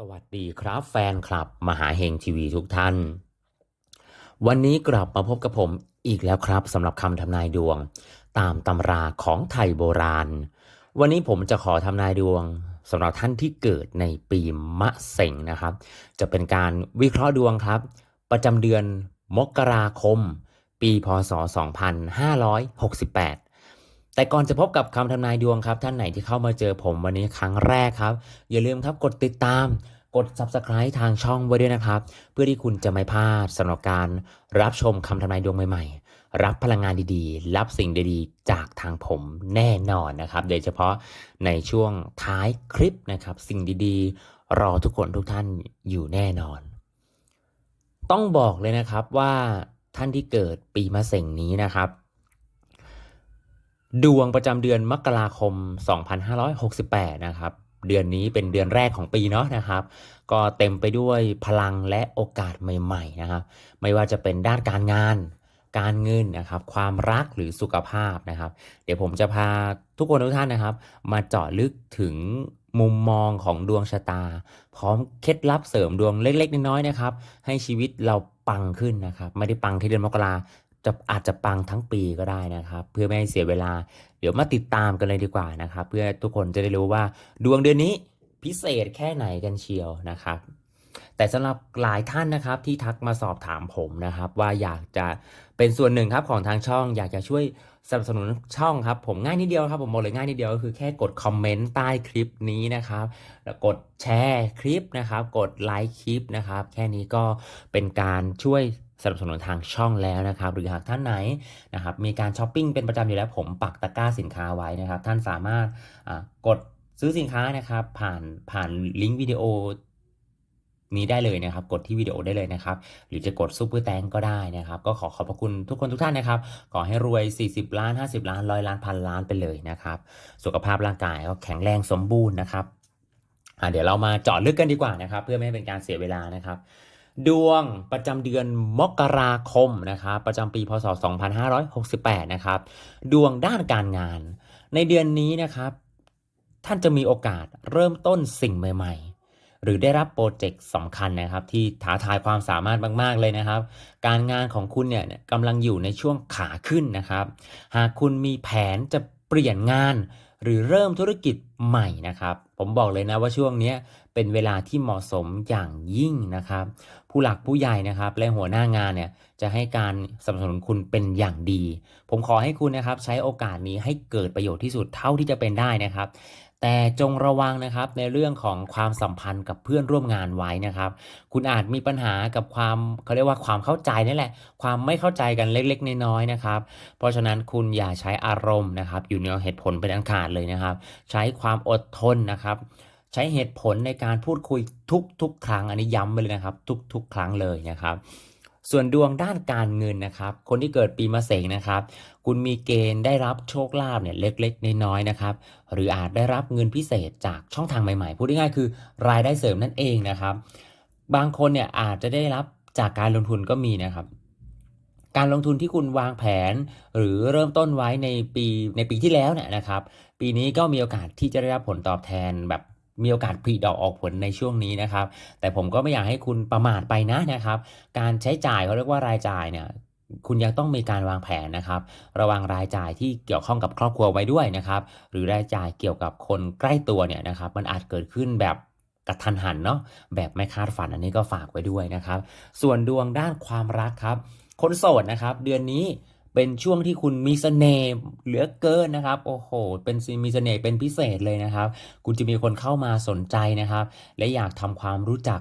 สวัสดีครับแฟนคลับ มหาเฮงทีวีทุกท่าน วันนี้กลับมาพบกับผมอีกแล้วครับสำหรับคำทำนายดวง ตามตำราของไทยโบราณ วันนี้ผมจะขอทำนายดวงสำหรับท่านที่เกิดในปีมะเส็งนะครับ จะเป็นการวิเคราะห์ดวงครับ ประจำเดือนมกราคม ปีพศ 2568 แต่ก่อนจะพบกับคำทำนายดวงครับ ท่านไหนที่เข้ามาเจอผมวันนี้ครั้งแรกครับ อย่าลืมครับกดติดตาม กด subscribe ทางช่องไว้ด้วยนะครับ เพื่อที่คุณจะไม่พลาดสำหรับการรับชมคำทำนายดวงใหม่ๆ รับพลังงานดีๆ รับสิ่งดีๆ จากทางผมแน่นอนนะครับ โดยเฉพาะในช่วงท้ายคลิปนะครับ สิ่งดีๆ รอทุกคนทุกท่านอยู่แน่นอน ต้องบอกเลยนะครับว่าท่านที่เกิดปีมะเส็งนี้นะครับ ดวงประจำเดือนมกราคม 2568 นะครับ เดือนนี้เป็นเดือนแรกของปีเนาะนะครับ ก็เต็มไปด้วยพลังและโอกาสใหม่ ๆ นะครับ ไม่ว่าจะเป็นด้านการงาน การเงินนะครับ ความรักหรือสุขภาพนะครับ เดี๋ยวผมจะพาทุกคนทุกท่านนะครับ มาเจาะลึกถึงมุมมองของดวงชะตา พร้อมเคล็ดลับเสริมดวงเล็ก ๆ น้อยๆนะครับ ให้ชีวิตเราปังขึ้นนะครับ ไม่ได้ปังที่เดือนมกรา จะอาจจะปังทั้งปีก็ได้นะครับ เพื่อไม่ให้เสียเวลา เดี๋ยวมาติดตามกันเลยดีกว่านะครับ เพื่อทุกคนจะได้รู้ว่าดวงเดือนนี้พิเศษแค่ไหนกันเชียวนะครับ แต่สำหรับหลายท่านนะครับที่ทักมาสอบถามผมนะครับ ว่าอยากจะเป็นส่วนหนึ่งครับของทางช่อง อยากจะช่วยสนับสนุนช่องครับ ผมง่ายนิดเดียวครับผมบอกเลยง่ายนิดเดียวก็คือแค่กดคอมเมนต์ใต้คลิปนี้นะครับแล้วกดแชร์คลิปนะครับ กดไลค์คลิปนะครับ แค่นี้ก็เป็นการช่วย สนับสนุนทางช่องแล้วนะครับ หรือหากท่านไหนนะครับมีการช้อปปิ้งเป็นประจำอยู่แล้วผมปักตะกร้าสินค้าไว้นะครับ ท่านสามารถกดซื้อสินค้านะครับผ่านผ่านลิงก์วิดีโอนี้ได้เลยนะครับ กดที่วิดีโอได้เลยนะครับ หรือจะกดซุปเปอร์แตงก็ได้นะครับ ก็ขอขอบพระคุณทุกคนทุกท่านนะครับ ขอให้รวย 40 ล้าน 50 ล้านร้อยล้านพันล้านไปเลยนะครับ สุขภาพร่างกายก็แข็งแรงสมบูรณ์นะครับเดี๋ยวเรามาเจาะลึกกันดีกว่านะครับ เพื่อไม่ให้เป็นการเสียเวลานะครับ ดวงประจำเดือนมกราคมนะครับประจำปีพศ 2568 นะครับ ดวงด้านการงาน ในเดือนนี้นะครับ ท่านจะมีโอกาสเริ่มต้นสิ่งใหม่ ๆ หรือได้รับโปรเจกต์สำคัญนะครับ ที่ท้าทายความสามารถมากๆเลยนะครับ การงานของคุณเนี่ยกำลังอยู่ในช่วงขาขึ้นนะครับ หากคุณมีแผนจะเปลี่ยนงาน หรือเริ่มธุรกิจใหม่นะครับ ผมบอกเลยนะว่าช่วงนี้เป็นเวลาที่เหมาะสมอย่างยิ่งนะครับ ผู้หลักผู้ใหญ่นะครับ และหัวหน้างานเนี่ยจะให้การสนับสนุนคุณเป็นอย่างดี ผมขอให้คุณนะครับใช้โอกาสนี้ให้เกิดประโยชน์ที่สุดเท่าที่จะเป็นได้นะครับ แต่จงระวังนะครับในเรื่องของความสัมพันธ์กับเพื่อนร่วมงานไว้นะครับ คุณอาจมีปัญหากับความเขาเรียกว่าความเข้าใจนั่แหละ ความไม่เข้าใจกันเล็กๆน้อยๆนะครับ เพราะฉะนั้นคุณอย่าใช้อารมณ์นะครับ อยู่เหนือเหตุผลเป็นอันขาดเลยนะครับ ใช้ความอดทนนะครับใช้เหตุผลในการพูดคุยทุกๆ ครั้งอันนี้ย้ำไปเลยนะครับ ทุกๆ ครั้งเลยนะครับ ส่วนดวงด้านการเงินนะครับ คนที่เกิดปีมะเสงนะครับ คุณมีเกณฑ์ได้รับโชคลาภเนี่ยเล็กๆน้อยๆนะครับ หรืออาจได้รับเงินพิเศษจากช่องทางใหม่ๆ พูดง่ายๆคือรายได้เสริมนั่นเองนะครับ บางคนเนี่ยอาจจะได้รับจากการลงทุนก็มีนะครับการลงทุนที่คุณวางแผน หรือเริ่มต้นไว้ในปีในปีที่แล้วเนี่ยนะครับ ปีนี้ก็มีโอกาสที่จะได้รับผลตอบแทนแบบ มีโอกาสผลิดอกออกผลในช่วงนี้นะครับ แต่ผมก็ไม่อยากให้คุณประมาทไปนะนะครับ การใช้จ่ายเขาเรียกว่ารายจ่ายเนี่ยคุณยังต้องมีการวางแผนนะครับ ระวังรายจ่ายที่เกี่ยวข้องกับครอบครัวไว้ด้วยนะครับ หรือรายจ่ายเกี่ยวกับคนใกล้ตัวเนี่ยนะครับ มันอาจเกิดขึ้นแบบกระทันหันเนาะแบบไม่คาดฝันอันนี้ก็ฝากไว้ด้วยนะครับ ส่วนดวงด้านความรักครับ คนโสดนะครับ เดือนนี้ เป็นช่วงที่คุณมีเสน่ห์เหลือเกินนะครับ โอ้โห เป็นมีเสน่ห์เป็นพิเศษเลยนะครับ คุณจะมีคนเข้ามาสนใจนะครับ และอยากทำความรู้จัก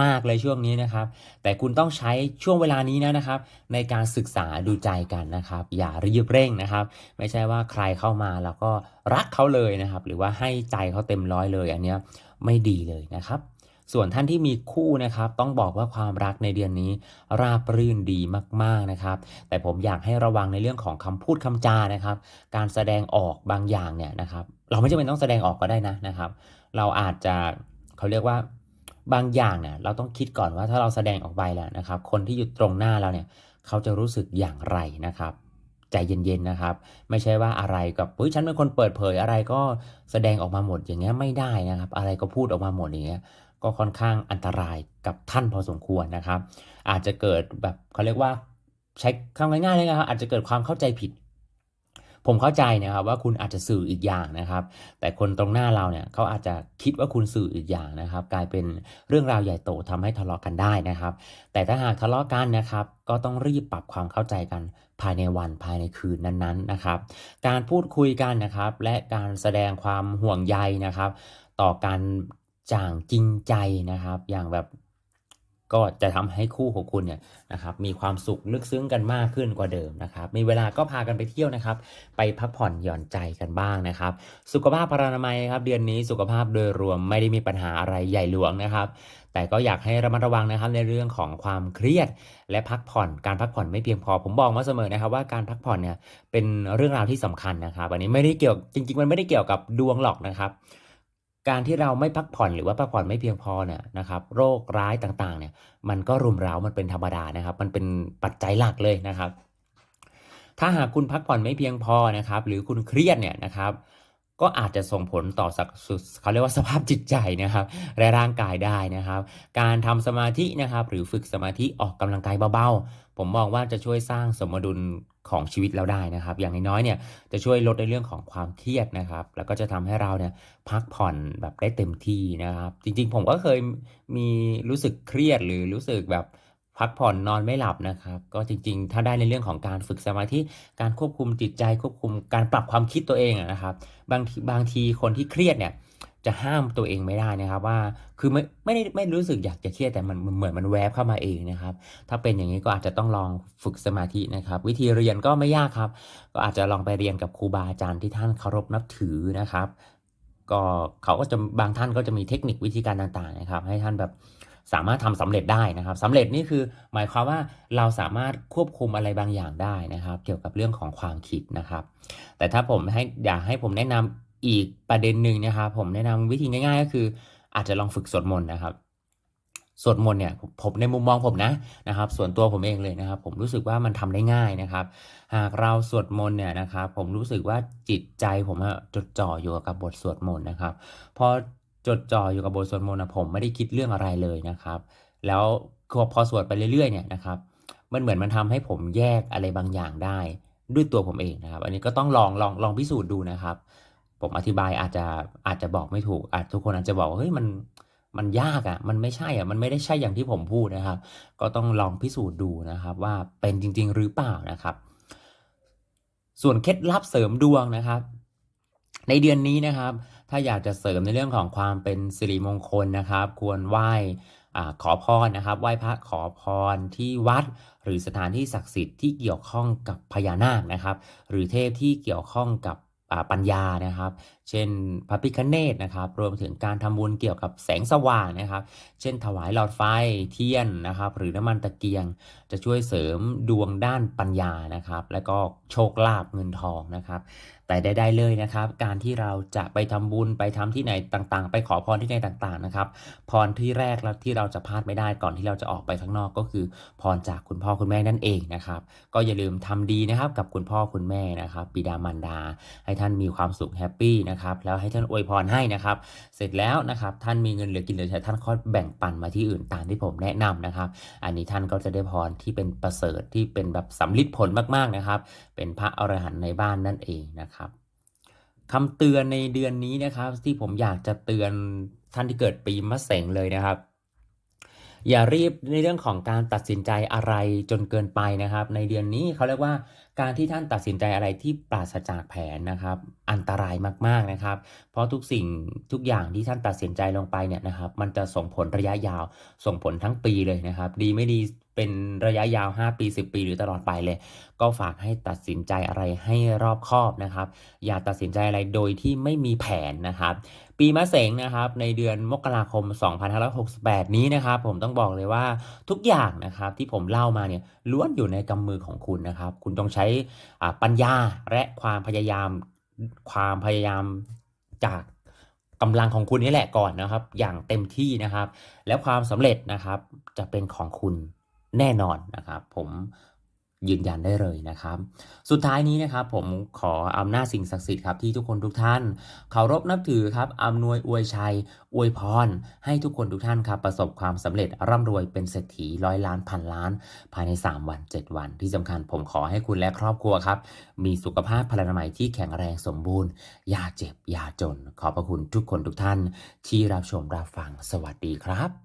มาก ๆเลยช่วงนี้นะครับ แต่คุณต้องใช้ช่วงเวลานี้นะนะครับ ในการศึกษาดูใจกันนะครับ อย่ารีบเร่งนะครับ ไม่ใช่ว่าใครเข้ามาแล้วก็รักเขาเลยนะครับ หรือว่าให้ใจเขาเต็มร้อยเลยอันเนี้ยไม่ดีเลยนะครับ ส่วนท่านที่มีคู่นะครับ ต้องบอกว่าความรักในเดือนนี้ ราบรื่นดีมากๆนะครับ แต่ผมอยากให้ระวังในเรื่องของคำพูดคำจานะครับ การแสดงออกบางอย่างเนี่ยนะครับ เราไม่จำเป็นต้องแสดงออกก็ได้นะนะครับ เราอาจจะเขาเรียกว่าบางอย่างเนี่ยเราต้องคิดก่อนว่าถ้าเราแสดงออกไปแล้วนะครับ คนที่อยู่ตรงหน้าเราเนี่ยเขาจะรู้สึกอย่างไรนะครับใจเย็นๆนะครับ ไม่ใช่ว่าอะไรกับเฮ้ยฉันเป็นคนเปิดเผยอะไรก็แสดงออกมาหมดอย่างเงี้ยไม่ได้นะครับ อะไรก็พูดออกมาหมดอย่างเงี้ย ก็ค่อนข้างอันตรายกับท่านพอสมควรนะครับ อาจจะเกิดแบบเขาเรียกว่าใช้คำง่ายๆเลยนะครับอาจจะเกิดความเข้าใจผิด ผมเข้าใจนะครับว่าคุณอาจจะสื่ออีกอย่างนะครับ แต่คนตรงหน้าเราเนี่ยเขาอาจจะคิดว่าคุณสื่ออีกอย่างนะครับ กลายเป็นเรื่องราวใหญ่โตทำให้ทะเลาะกันได้นะครับ แต่ถ้าหากทะเลาะกันนะครับ ก็ต้องรีบปรับความเข้าใจกันภายในวันภายในคืนนั้นๆนะครับ การพูดคุยกันนะครับ และการแสดงความห่วงใยนะครับ ต่อการ จ่างจริงใจนะครับ อย่างแบบก็จะทำให้คู่ของคุณเนี่ยนะครับมีความสุขลึกซึ้งกันมากขึ้นกว่าเดิมนะครับ มีเวลาก็พากันไปเที่ยวนะครับ ไปพักผ่อนหย่อนใจกันบ้างนะครับ สุขภาพพรานามัยครับ เดือนนี้สุขภาพโดยรวมไม่ได้มีปัญหาอะไรใหญ่หลวงนะครับ แต่ก็อยากให้ระมัดระวังนะครับในเรื่องของความเครียด และพักผ่อนการพักผ่อนไม่เพียงพอ ผมบอกมาเสมอนะครับ ว่าการพักผ่อนเนี่ยเป็นเรื่องราวที่สำคัญนะครับ อันนี้ไม่ได้เกี่ยวจริง ๆ มันไม่ได้เกี่ยวกับดวงหรอกนะครับ การที่เราไม่พักผ่อนหรือว่าพักผ่อนไม่เพียงพอเนี่ยนะครับ โรคร้ายต่างๆเนี่ยมันก็รุมเร้ามันเป็นธรรมดานะครับ มันเป็นปัจจัยหลักเลยนะครับ ถ้าหากคุณพักผ่อนไม่เพียงพอนะครับ หรือคุณเครียดเนี่ยนะครับ ก็อาจจะส่งผลต่อสักสุดเขาเรียกว่าสภาพจิตใจนะครับและร่างกายได้นะครับ การทำสมาธินะครับหรือฝึกสมาธิออกกำลังกายเบาๆ ผมมองว่าจะช่วยสร้างสมดุลของชีวิตเราได้นะครับ อย่างน้อยๆเนี่ยจะช่วยลดในเรื่องของความเครียดนะครับ แล้วก็จะทำให้เราเนี่ยพักผ่อนแบบได้เต็มที่นะครับ จริงๆ ผมก็เคยมีรู้สึกเครียดหรือรู้สึกแบบ พักผ่อนนอนไม่หลับนะครับ ก็จริงๆ ถ้าได้ในเรื่องของการฝึกสมาธิการควบคุมจิตใจควบคุมการปรับความคิดตัวเองนะครับ บางทีบางทีคนที่เครียดเนี่ยจะห้ามตัวเองไม่ได้นะครับว่าคือไม่ไม่ได้ไม่รู้สึกอยากจะเครียดแต่มันเหมือนมันแวบเข้ามาเองนะครับ ถ้าเป็นอย่างนี้ก็อาจจะต้องลองฝึกสมาธินะครับ วิธีเรียนก็ไม่ยากครับ ก็อาจจะลองไปเรียนกับครูบาอาจารย์ที่ท่านเคารพนับถือนะครับ ก็เขาก็จะบางท่านก็จะมีเทคนิควิธีการต่างๆนะครับ ให้ท่านแบบ สามารถทำสำเร็จได้นะครับสำเร็จนี่คือหมายความว่าเราสามารถควบคุมอะไรบางอย่างได้นะครับ เกี่ยวกับเรื่องของความคิดนะครับ แต่ถ้าผมให้อยากให้ผมแนะนำอีกประเด็นหนึ่งนะครับ ผมแนะนำวิธีง่าย ๆ ก็คือ อาจจะลองฝึกสวดมนต์นะครับสวดมนต์เนี่ยผมในมุมมองผมนะนะครับ ส่วนตัวผมเองเลยนะครับ ผมรู้สึกว่ามันทำได้ง่ายนะครับ หากเราสวดมนต์เนี่ยนะครับ ผมรู้สึกว่าจิตใจผมจดจ่ออยู่กับบทสวดมนต์นะครับ พอ จดจ่ออยู่กับบทสวดมนต์นะผมไม่ได้คิดเรื่องอะไรเลยนะครับ แล้วพอสวดไปเรื่อยๆเนี่ยนะครับ มันเหมือนมันทำให้ผมแยกอะไรบางอย่างได้ด้วยตัวผมเองนะครับ อันนี้ก็ต้องลองลองลองพิสูจน์ดูนะครับ ผมอธิบายอาจจะอาจจะบอกไม่ถูก อาจทุกคนอาจจะบอกว่าเฮ้ยมันมันยากอะ่ะ มันไม่ใช่อะ่ะ มันไม่ได้ใช่อย่างที่ผมพูดนะครับ ก็ต้องลองพิสูจน์ดูนะครับ ว่าเป็นจริง ๆ หรือเปล่านะครับ ส่วนเคล็ดลับเสริมดวงนะครับ ในเดือนนี้นะครับ ถ้าอยากจะเสริมในเรื่องของความเป็นสิริมงคลนะครับ ควรไหว้ขอพรนะครับ ไหว้พระขอพรที่วัด หรือสถานที่ศักดิ์สิทธิ์ที่เกี่ยวข้องกับพญานาคนะครับ หรือเทพที่เกี่ยวข้องกับปัญญานะครับเช่นพระพิคเนตนะครับ รวมถึงการทำบุญเกี่ยวกับแสงสว่างนะครับ เช่นถวายหลอดไฟเทียนนะครับ หรือน้ำมันตะเกียง จะช่วยเสริมดวงด้านปัญญานะครับ และก็โชคลาภเงินทองนะครับ แต่ได้ ๆ เลยนะครับ การที่เราจะไปทำบุญไปทำที่ไหนต่างๆ ไปขอพรที่ไหนต่างๆนะครับ พรที่แรกแล้วที่เราจะพลาดไม่ได้ก่อนที่เราจะออกไปข้างนอกก็คือ พรจากคุณพ่อคุณแม่นั่นเองนะครับ ก็อย่าลืมทำดีนะครับกับคุณพ่อคุณแม่นะครับบิดามารดา ให้ท่านมีความสุขแฮปปี้นะครับ แล้วให้ท่านอวยพรให้นะครับ เสร็จแล้วนะครับท่านมีเงินเหลือกินเหลือใช้ท่านค่อยแบ่งปันมาที่อื่นตามที่ผมแนะนำนะครับ อันนี้ท่านก็จะได้พรที่เป็นประเสริฐที่เป็นแบบสำลิดผลมากๆนะครับ เป็นพระอรหันต์ในบ้านนั่นเองนะครับคำเตือนในเดือนนี้นะครับ ที่ผมอยากจะเตือนท่านที่เกิดปีมะเสงเลยนะครับ อย่ารีบในเรื่องของการตัดสินใจอะไรจนเกินไปนะครับ ในเดือนนี้เขาเรียกว่า การที่ท่านตัดสินใจอะไรที่ปราศจากแผนนะครับ อันตรายมากๆนะครับ เพราะทุกสิ่งทุกอย่างที่ท่านตัดสินใจลงไปเนี่ยนะครับ มันจะส่งผลระยะยาว ส่งผลทั้งปีเลยนะครับ ดีไม่ดีเป็นระยะยาว 5 ปี 10 ปี หรือตลอดไปเลย ก็ฝากให้ตัดสินใจอะไรให้รอบคอบนะครับ อย่าตัดสินใจอะไรโดยที่ไม่มีแผนนะครับ ปีมะเสงนะครับ ในเดือนมกราคม 2568 นี้นะครับ ผมต้องบอกเลยว่าทุกอย่างนะครับที่ผมเล่ามาเนี่ยล้วนอยู่ในกำมือของคุณนะครับ คุณต้องใช้ปัญญาและความพยายามความพยายามจากกำลังของคุณนี่แหละก่อนนะครับ อย่างเต็มที่นะครับ แล้วความสำเร็จนะครับจะเป็นของคุณแน่นอนนะครับ ผม ยืนยันได้เลยนะครับ สุดท้ายนี้นะครับผมขออำนาจสิ่งศักดิ์สิทธิ์ครับที่ทุกคนทุกท่านเคารพนับถือครับอำนวยอวยชัย อวยพร ให้ทุกคนทุกท่านครับประสบความสำเร็จร่ำรวยเป็นเศรษฐีร้อยล้านพันล้าน ภายใน 3 วัน 7 วัน ที่สำคัญผมขอให้คุณและครอบครัวครับ มีสุขภาพพลานามัยที่แข็งแรงสมบูรณ์อย่าเจ็บอย่าจน ขอบพระคุณทุกคนทุกท่าน ที่รับชมรับฟังสวัสดีครับ